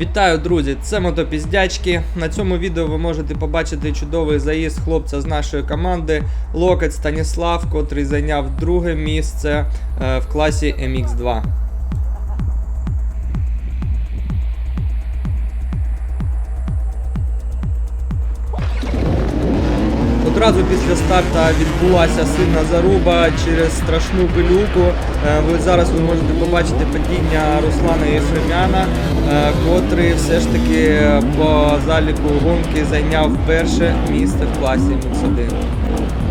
Вітаю, друзі! Це мотопіздячки. На цьому відео ви можете побачити чудовий заїзд хлопця з нашої команди Локоть Станіслав, котрий зайняв друге місце е, в класі MX2. Одразу після старта відбулася сильна заруба через страшну пилюку. Е, Ви зараз ви можете побачити падіння Руслана Єфремяна, е, котрий все ж таки по заліку гонки зайняв перше місце в класі Мікс-1. А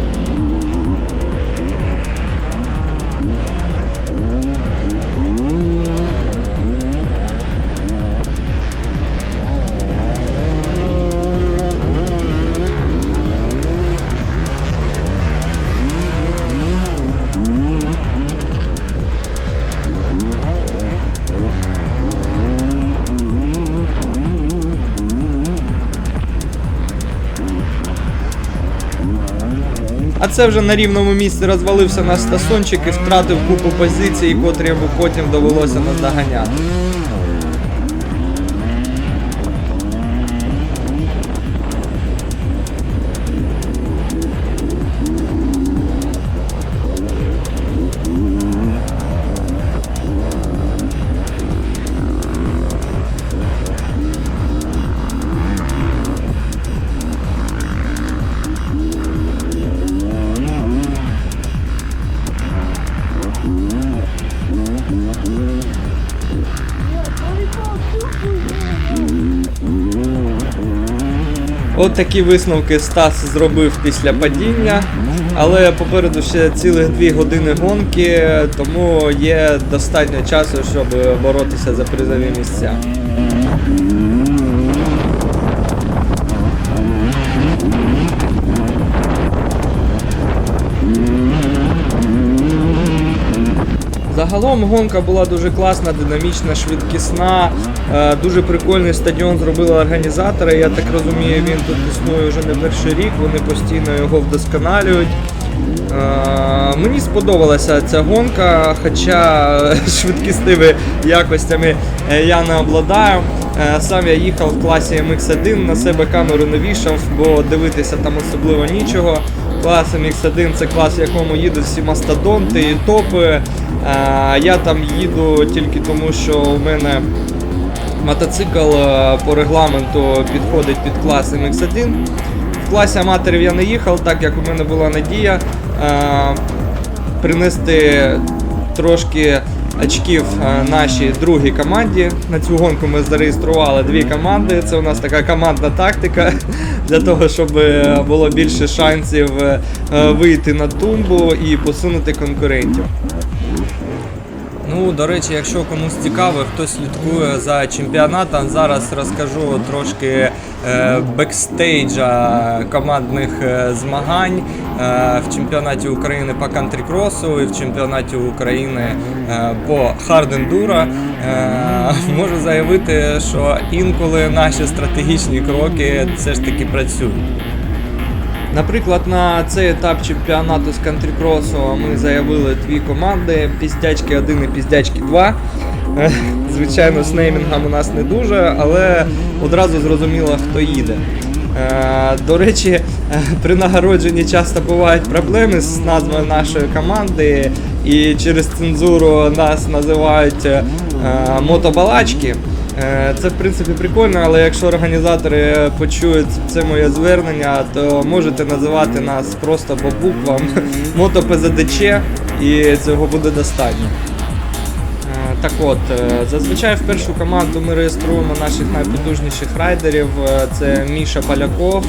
це вже на рівному місці розвалився наш стасончик і втратив купу позицій, котрі йому потім довелося наздоганяти. От такі висновки Стас зробив після падіння, але попереду ще цілих дві години гонки, тому є достатньо часу, щоб боротися за призові місця. Загалом гонка була дуже класна, динамічна, швидкісна. Е, Дуже прикольний стадіон зробили організатори. Я так розумію, він тут існує вже не перший рік. Вони постійно його вдосконалюють. Е, Мені сподобалася ця гонка, хоча швидкісними якостями е, я не обладаю. Сам я їхав в класі MX1, на себе камеру не вішав, бо дивитися там особливо нічого. Клас MX1 це клас, в якому їдуть всі мастодонти і топи. Я там їду тільки тому, що у мене мотоцикл е, по регламенту підходить під клас MX1. В класі аматорів я не їхав, так як у мене була надія е, принести трошки очків е, нашій другій команді. На цю гонку ми зареєстрували дві команди. Це у нас така командна тактика для того, щоб було більше шансів вийти на тумбу і посунути конкурентів. Ну, до речі, якщо комусь цікаво, хто слідкує за чемпіонатом, зараз розкажу трошки е, бекстейджа командних е, змагань е, в чемпіонаті України по кантрікросу і в чемпіонаті України по хардендуро. Можу заявити, що інколи наші стратегічні кроки все ж таки працюють. Наприклад, на цей етап чемпіонату з кантрікросу ми заявили дві команди: Піздячки 1 і Піздячки 2. Е, Звичайно, з неймінгом у нас не дуже, але одразу зрозуміло, хто їде. Е, До речі, е, при нагородженні часто бувають проблеми з назвою нашої команди, і через цензуру нас називають мотобалачки. Е, Це в принципі прикольно, але якщо організатори почують це моє звернення, то можете називати нас просто по буквам мото ПЗДЧ і цього буде достатньо. Е, Так от, е, зазвичай в першу команду ми реєструємо наших найпотужніших райдерів. Це Міша Поляков,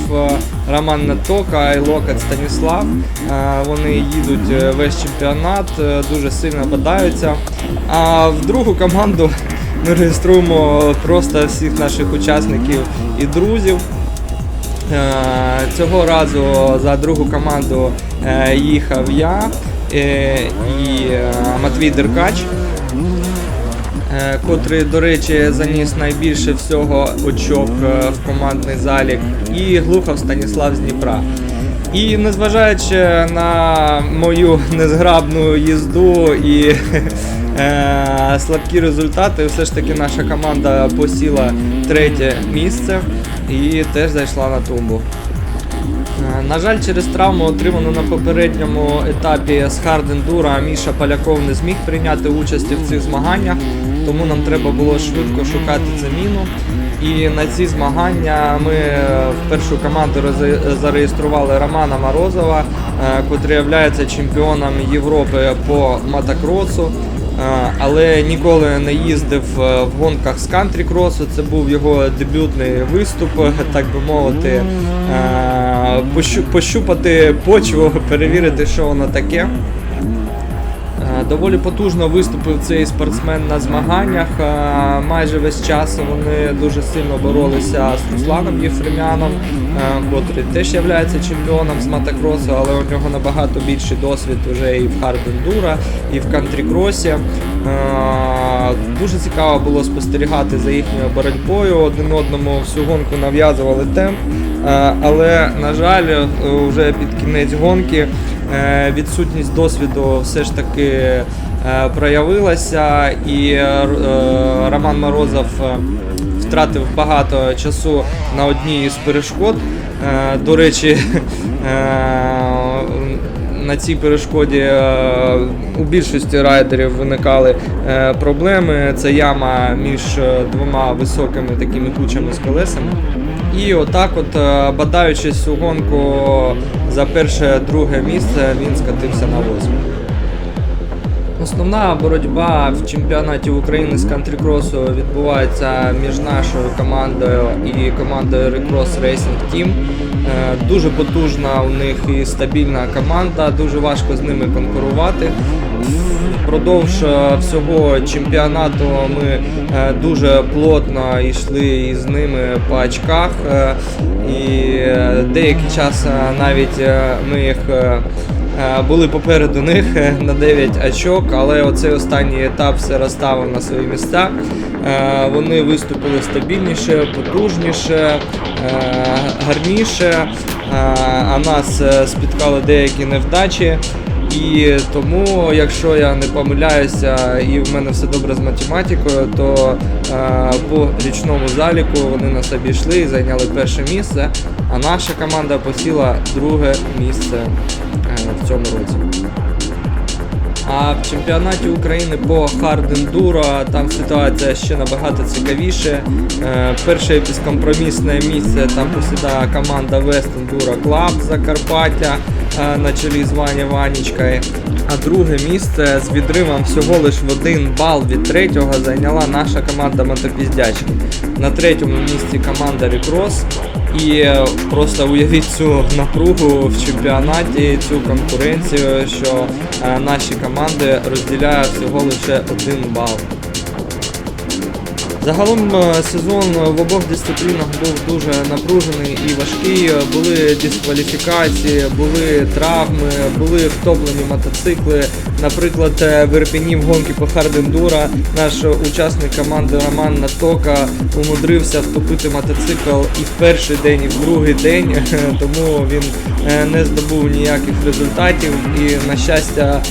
Роман Натока і Локат Станіслав. Вони їдуть весь чемпіонат, дуже сильно бодаються. А в другу команду ми реєструємо просто всіх наших учасників і друзів. Е, Цього разу за другу команду е, їхав я е, і Матвій Деркач, котрий, до речі, заніс найбільше всього очок в командний залік, і Глухов Станіслав з Дніпра. І незважаючи на мою незграбну їзду і е, слабкі результати. Все ж таки наша команда посіла третє місце і теж зайшла на тумбу. Е, На жаль, через травму, отриману на попередньому етапі з Хардендура, Міша Поляков не зміг прийняти участі в цих змаганнях, тому нам треба було швидко шукати заміну. І на ці змагання ми е, в першу команду зареєстрували Романа Морозова, е, котрий є чемпіоном Європи по мотокросу. Е, але ніколи не їздив в гонках з кантрі-кросу. Це був його дебютний виступ, так би мовити, пощу- пощупати почву, перевірити, що воно таке. Доволі потужно виступив цей спортсмен на змаганнях. Е, Майже весь час вони дуже сильно боролися з Русланом Єфремяном, е, котрий теж є чемпіоном з мотокросу, але у нього набагато більший досвід вже і в хардендура, і в кантрікросі. Е, Дуже цікаво було спостерігати за їхньою боротьбою. Один одному всю гонку нав'язували темп. Але, на жаль, вже під кінець гонки відсутність досвіду все ж таки е, проявилася, і е, е, Роман Морозов е, втратив багато часу на одній із перешкод. Е, До речі, е, на цій перешкоді е, у більшості райдерів виникали е, проблеми. Це яма між е, двома високими такими кучами з колесами. І отак, от, е, бадаючись у гонку за перше-друге місце, він скатився на восьме. Основна боротьба в чемпіонаті України з кантрікросу відбувається між нашою командою і командою Recross Racing Team. Е, Дуже потужна у них і стабільна команда, дуже важко з ними конкурувати. Впродовж е, всього чемпіонату ми е, дуже плотно йшли із ними по очках, е, і деякий час навіть ми їх були попереду них на 9 очок, але оцей останній етап все розставив на свої місця. Вони виступили стабільніше, потужніше, гарніше, а нас спіткали деякі невдачі. І тому, якщо я не помиляюся і в мене все добре з математикою, то е, по річному заліку вони нас обійшли і зайняли перше місце, а наша команда посіла друге місце е, в цьому році. А в чемпіонаті України по хардендуро там ситуація ще набагато цікавіше. Е, Перше безкомпромісне місце там посідає команда West Enduro Club Закарпаття е, на чолі з Ваня Ванічкою. А друге місце з відривом всього лиш в один бал від третього зайняла наша команда Мотопіздячки. На третьому місці команда Рекрос. І е, просто уявіть цю напругу в чемпіонаті, цю конкуренцію, що е, наші команди розділяють всього лише один бал. Загалом е, сезон в обох дисциплінах був дуже напружений і важкий. Були дискваліфікації, були травми, були втоплені мотоцикли. Наприклад, е, в Ірпені в гонки по хардендура наш учасник команди Роман Натока умудрився втопити мотоцикл і в перший день, і в другий день, тому він е, не здобув ніяких результатів. І на щастя,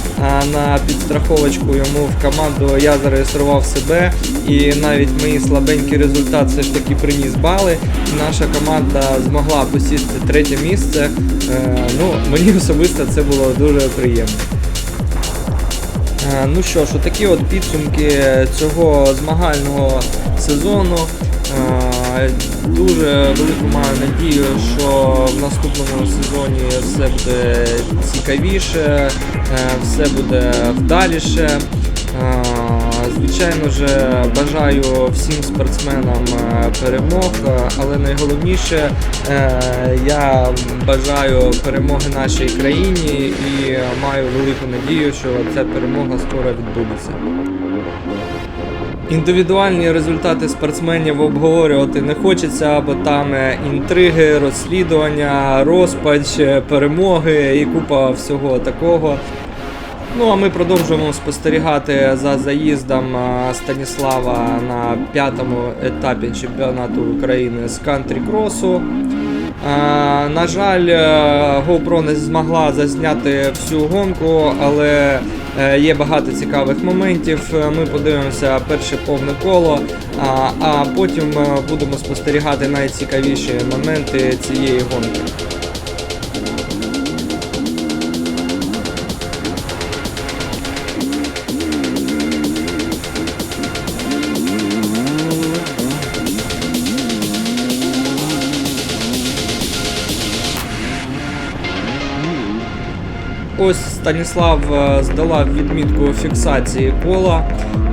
на підстраховочку йому в команду я зареєстрував себе, і навіть мій слабенький результат все ж таки приніс бали. Наша команда змогла посісти третє місце. Е, Ну, мені особисто це було дуже приємно. Е, Ну що ж, такі от підсумки цього змагального сезону. Е, Дуже велику маю надію, що в наступному сезоні все буде цікавіше, все буде вдаліше. Е, Звичайно ж, бажаю всім спортсменам е, перемог, е, але найголовніше е, я бажаю перемоги нашій країні і маю велику надію, що ця перемога скоро відбудеться. Індивідуальні результати спортсменів обговорювати не хочеться, бо там е, інтриги, розслідування, розпач, е, перемоги і купа всього такого. Ну а ми продовжуємо спостерігати за заїздом Станіслава на п'ятому етапі чемпіонату України з кантрі-кросу. Е, На жаль, е, GoPro не змогла зазняти всю гонку, але Е, Є багато цікавих моментів. Ми подивимося перше повне коло, а, а потім е, будемо спостерігати найцікавіші моменти цієї гонки. Станіслав е, здолав відмітку фіксації кола.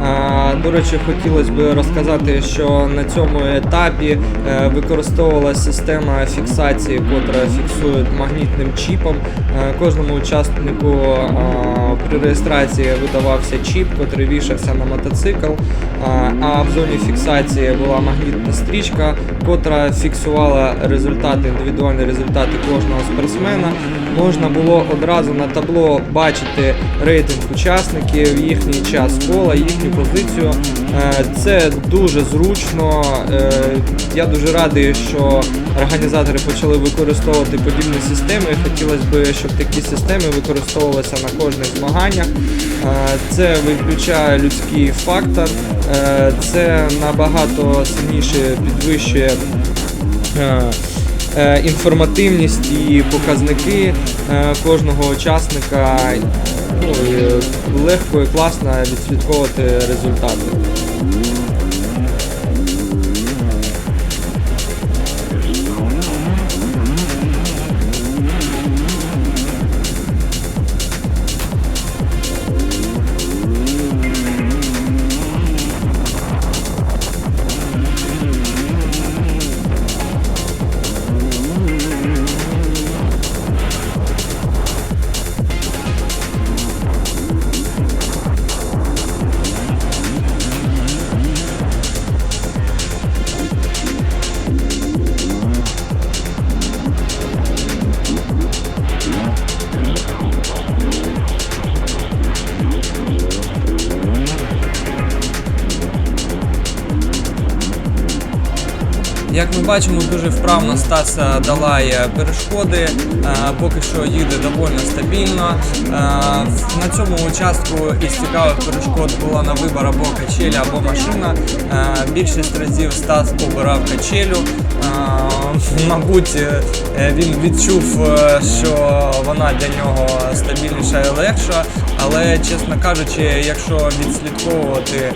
Е, До речі, хотілося б розказати, що на цьому етапі е, використовувалася система фіксації, котра фіксує магнітним чіпом. Кожному учаснику при реєстрації видавався чіп, котрий вішався на мотоцикл. А в зоні фіксації була магнітна стрічка, котра фіксувала результати, індивідуальні результати кожного спортсмена. Можна було одразу на табло бачити рейтинг учасників, їхній час кола, їхню позицію. Е, Це дуже зручно. Е, Я дуже радий, що організатори почали використовувати подібні системи. Хотілося б, щоб такі системи використовувалися на кожних змаганнях. Е, Це виключає людський фактор, це набагато сильніше підвищує. Е, інформативність і показники е, кожного учасника. Ну, легко і класно відслідковувати результати. Бачимо, дуже вправно Стас долає перешкоди, е, поки що їде доволі стабільно. Е, На цьому участку із цікавих перешкод була на вибір або качеля, або машина. Е, Більшість разів Стас обирав качелю. Мабуть, він відчув, що вона для нього стабільніша і легша. Але, чесно кажучи, якщо відслідковувати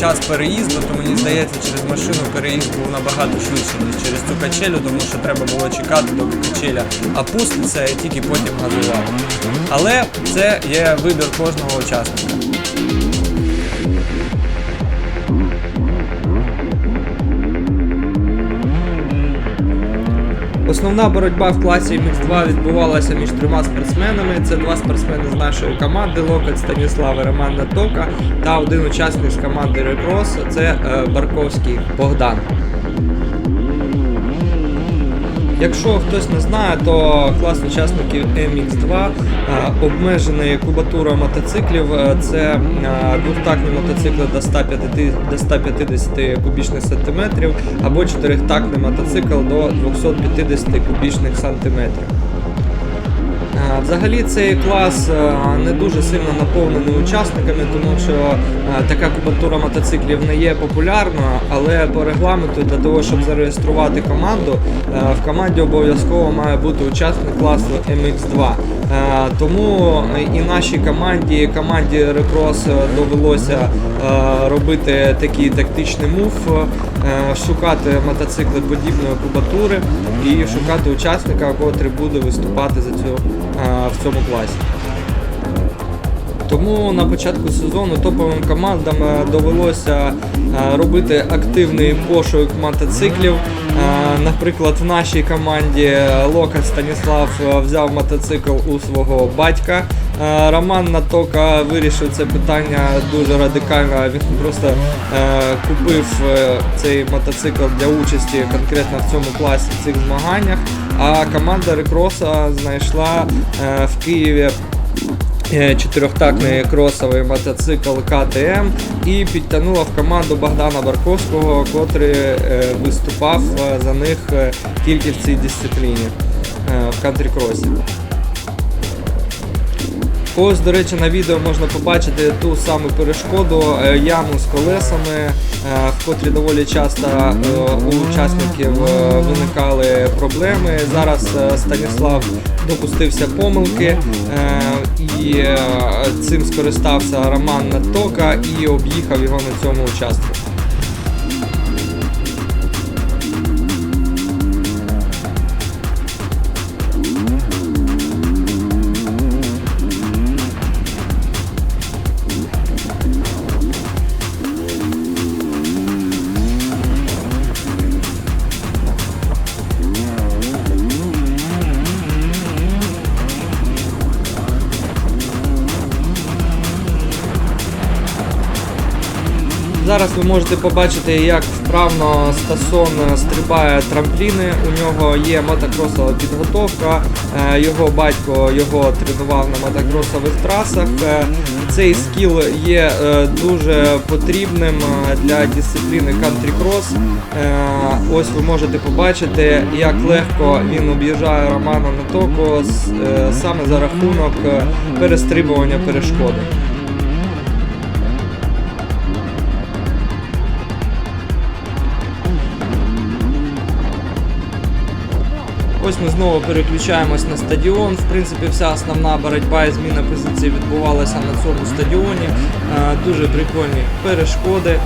час переїзду, то мені здається, через машину переїзд був набагато ніж через цю качелю, тому що треба було чекати, доки качеля опуститься і тільки потім газував. Але це є вибір кожного учасника. Основна боротьба в класі Мікс-2 відбувалася між трьома спортсменами. Це два спортсмени з нашої команди Локоть Станіслав і Роман Натока та один учасник з команди Рекрос це е, Барковський Богдан. Якщо хтось не знає, то клас учасників MX2 е, обмежений кубатурою мотоциклів. Е, Це е, двохтактні мотоцикли до 150, до 150 кубічних сантиметрів або чотирьохтактний мотоцикл до 250 кубічних сантиметрів. Взагалі цей клас е, не дуже сильно наповнений учасниками, тому що е, така кубатура мотоциклів не є популярною, але по регламенту для того, щоб зареєструвати команду, е, в команді обов'язково має бути учасник класу MX2. Е, Тому і нашій команді, команді е, довелося е, робити такий тактичний мув, е, шукати мотоцикли подібної кубатури і шукати учасника, котрий буде виступати за цю, е, в цьому класі. Тому на початку сезону топовим командам е, довелося е, робити активний пошук мотоциклів. Е, Наприклад, в нашій команді Локат Станіслав взяв мотоцикл у свого батька. Роман Натока вирішив це питання дуже радикально. Він просто купив цей мотоцикл для участі конкретно в цьому класі в цих змаганнях. А команда Рекроса знайшла в Києві чотирьохтактний кросовий мотоцикл КТМ і підтягнула в команду Богдана Барковського, котрий е, виступав е, за них е, тільки в цій дисципліні е, в кантрі-кросі. Ось, до речі, на відео можна побачити ту саму перешкоду, е, яму з колесами, е, в котрі доволі часто е, у учасників е, виникали проблеми. Зараз е, Станіслав допустився помилки е, і е, цим скористався Роман Натока і об'їхав його на цьому участку. Зараз ви можете побачити, як вправно Стасон стрибає трампліни. У нього є мотокросова підготовка. Е, Його батько його тренував на мотокросових трасах. Е, Цей скіл є е, дуже потрібним е, для дисципліни кантрі-крос. Е, Ось ви можете побачити, як легко він об'їжджає Романа Натоко е, саме за рахунок е, перестрибування перешкоди. Ось ми знову переключаємось на стадіон. В принципі, вся основна боротьба і зміна позиції відбувалася на цьому стадіоні. Е, Дуже прикольні перешкоди. Е,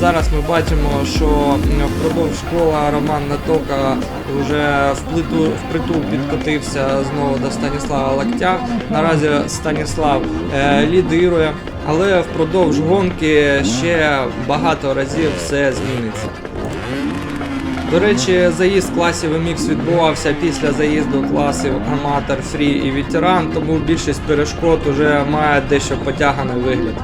Зараз ми бачимо, що впродовж кола Роман Натока вже впритул підкотився знову до Станіслава Лактя. Наразі Станіслав е, лідирує, але впродовж гонки ще багато разів все зміниться. До речі, заїзд класів MX відбувався після заїзду класів аматор, фрі і ветеран, тому більшість перешкод уже має дещо потяганий вигляд.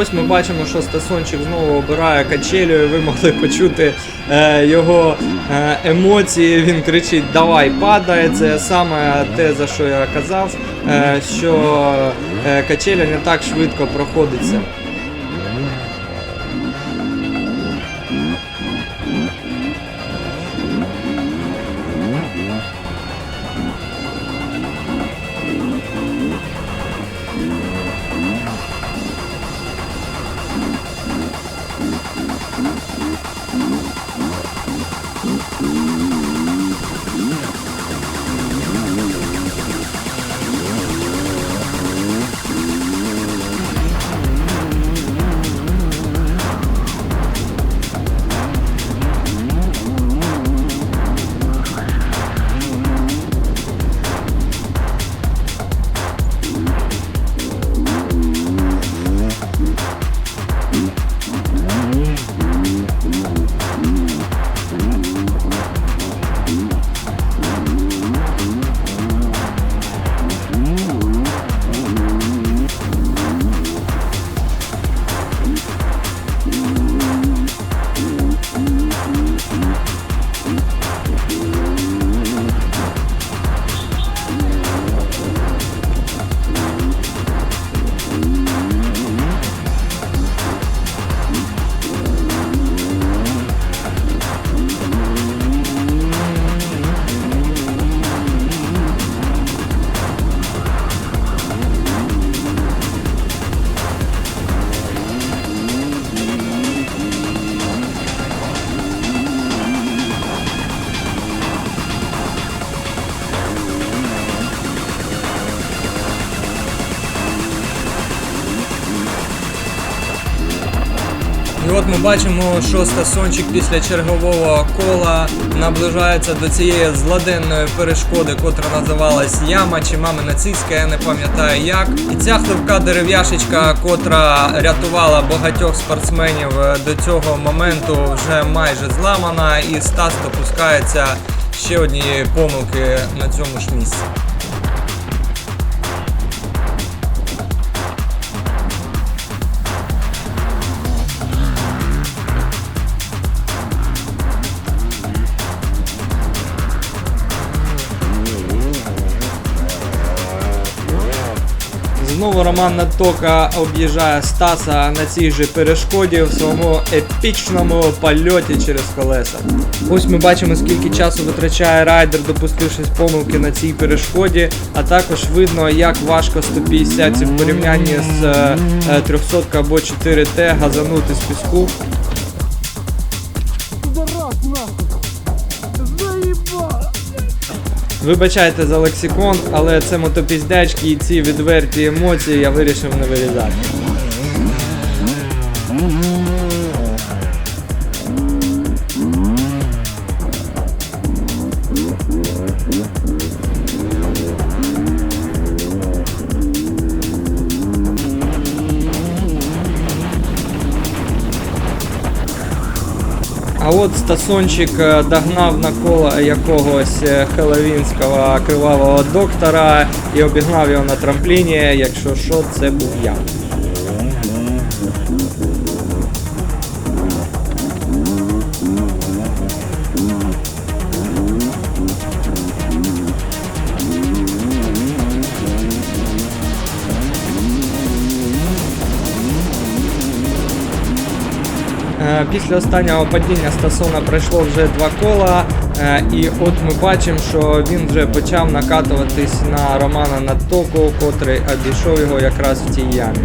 Ось ми бачимо, що Стасончик знову обирає качелю, і ви могли почути е, його е, емоції. Він кричить Давай падає. Це саме те, за що я казав, е, що е, качеля не так швидко проходиться. Бачимо, що Стасончик після чергового кола наближається до цієї злоденної перешкоди, котра називалась Яма чи мамина я не пам'ятаю як. І ця хливка дерев'яшечка, котра рятувала багатьох спортсменів е, до цього моменту, вже майже зламана, і Стас допускається ще однієї помилки на цьому ж місці. Знову Роман Натока об'їжджає Стаса на цій же перешкоді в своєму епічному польоті через колеса. Ось ми бачимо, скільки часу витрачає райдер, допустившись помилки на цій перешкоді, а також видно, як важко 150 в порівнянні з е, е, 300 або 4Т газанути з піску. Вибачайте за лексикон, але це мотопіздячки і ці відверті емоції я вирішив не вирізати. А от Стасончик е, догнав на коло якогось е, хеловінського кривавого доктора і обігнав його на трампліні. Якщо що, це був я. Після останнього падіння Стасона пройшло вже два кола, е, і от ми бачимо, що він вже почав накатуватись на Романа Натоку, котрий обійшов його якраз в тій ямі.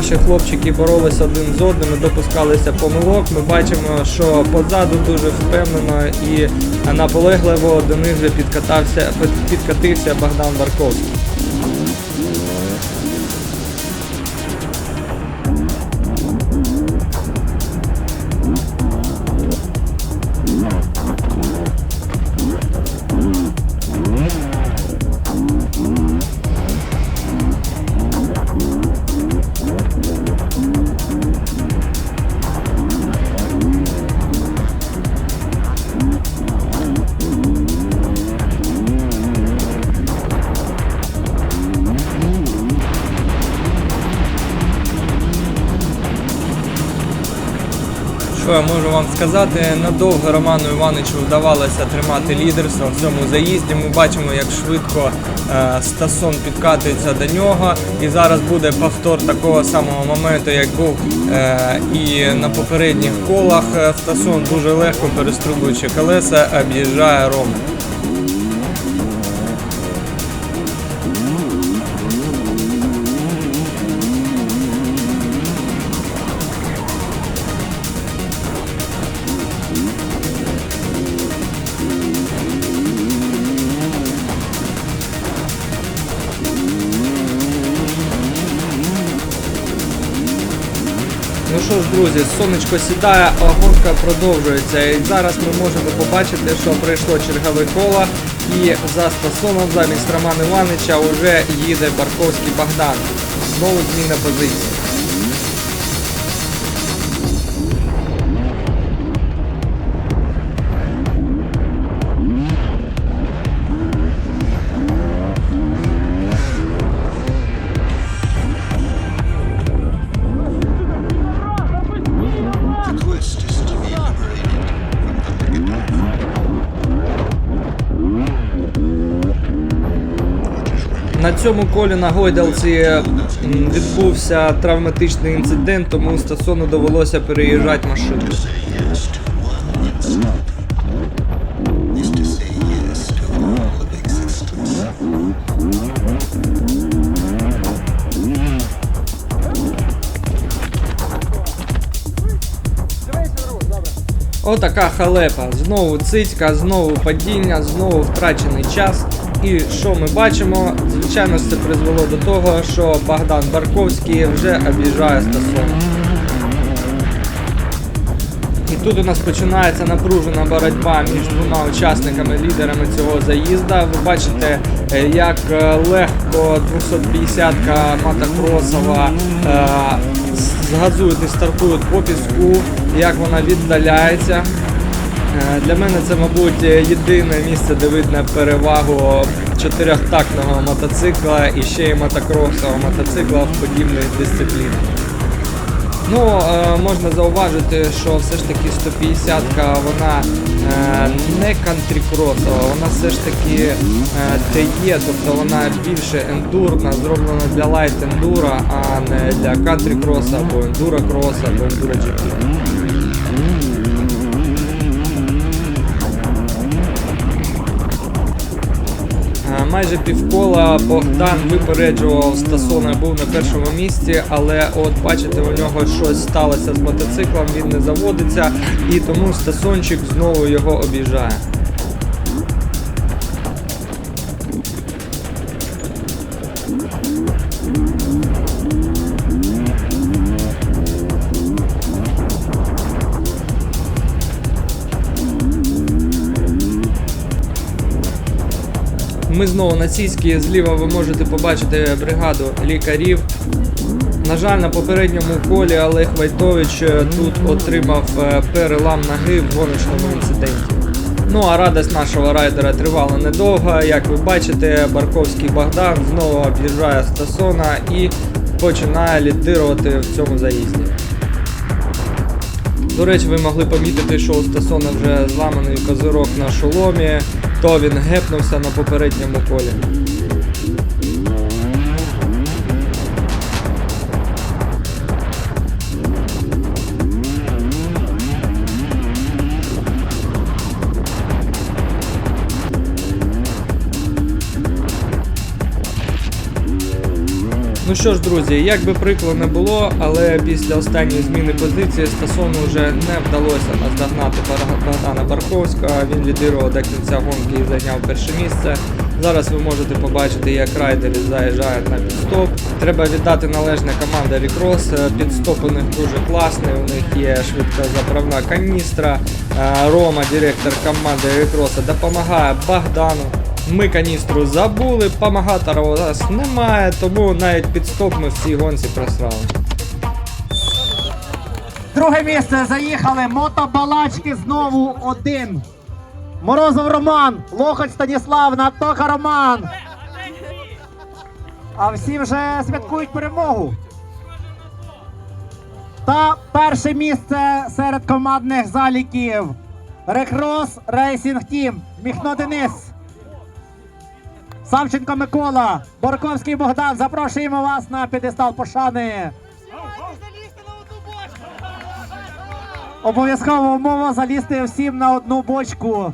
Наші хлопчики боролися один з одним допускалися помилок, ми бачимо, що позаду дуже впевнено і наполегливо до них вже підкатався, підкатився Богдан Барковський. Вам сказати? Надовго Роману Івановичу вдавалося тримати лідерство в цьому заїзді. Ми бачимо, як швидко е, Стасон підкатується до нього. І зараз буде повтор такого самого моменту, як був е, і на попередніх колах. Е, Стасон дуже легко перестрибуючи колеса, об'їжджає Рому. Друзі, сонечко сідає, а гонка продовжується. І зараз ми можемо побачити, що прийшло чергове коло. І за Стасоном замість Романа Івановича вже їде Барковський Богдан. Знову зміна позиції. Цьому колі на Гойдалці відбувся травматичний інцидент, тому Стасону довелося переїжджати машину. Отака халепа. Знову цицька, знову падіння, знову втрачений час. І що ми бачимо? Звичайно, це призвело до того, що Богдан Барковський вже об'їжджає Стасон. І тут у нас починається напружена боротьба між двома учасниками, лідерами цього заїзда. Ви бачите, е, як е, легко 250-ка мотокросова е, згазують і стартують по піску, як вона віддаляється. Е, Для мене це, мабуть, єдине місце, де видно перевагу чотирьохтактного мотоцикла і ще й мотокросового мотоцикла в подібних дисциплінах. Ну, е, можна зауважити, що все ж таки 150-ка вона е, не кантрікросова, вона все ж таки TE, тобто вона більше ендурна, зроблена для лайт ендура, а не для кантрікроса або ендура кроса або ендура Майже півкола Богдан випереджував Стасона, був на першому місці, але от бачите, у нього щось сталося з мотоциклом, він не заводиться, і тому Стасончик знову його об'їжджає. Ми знову на Сіській, зліва ви можете побачити бригаду лікарів. На жаль, на попередньому колі Олег Вайтович е, тут отримав е, перелам ноги в гоночному інциденті. Ну а радість нашого райдера тривала недовго. Як ви бачите, Барковський Богдан знову об'їжджає Стасона і починає лідирувати в цьому заїзді. До речі, ви могли помітити, що у Стасона вже зламаний козирок на шоломі, то він гепнувся на попередньому колі. Ну що ж, друзі, як би прикро не було, але після останньої зміни позиції Стасону вже не вдалося наздогнати Богдана Барковського. Він лідирував до кінця гонки і зайняв перше місце. Зараз ви можете побачити, як райдери заїжджають на підстоп. Треба віддати належне команді Рікрос. Підстоп у них дуже класний. У них є швидкозаправна каністра. Е, Рома, директор команди Рікроса, допомагає Богдану. Ми каністру забули, помагатора у нас немає, тому навіть підстоп ми в цій гонці просрали. Друге місце заїхали мотобалачки знову один. Морозов Роман, Лохоть Станіслав, Натоха Роман. А всі вже святкують перемогу. Та перше місце серед командних заліків. Рекрос Рейсінг Тім. Міхно Денис. Савченко Микола. Борковський Богдан. Запрошуємо вас на п'єдестал пошани. Обов'язкова умова залізти всім на одну бочку.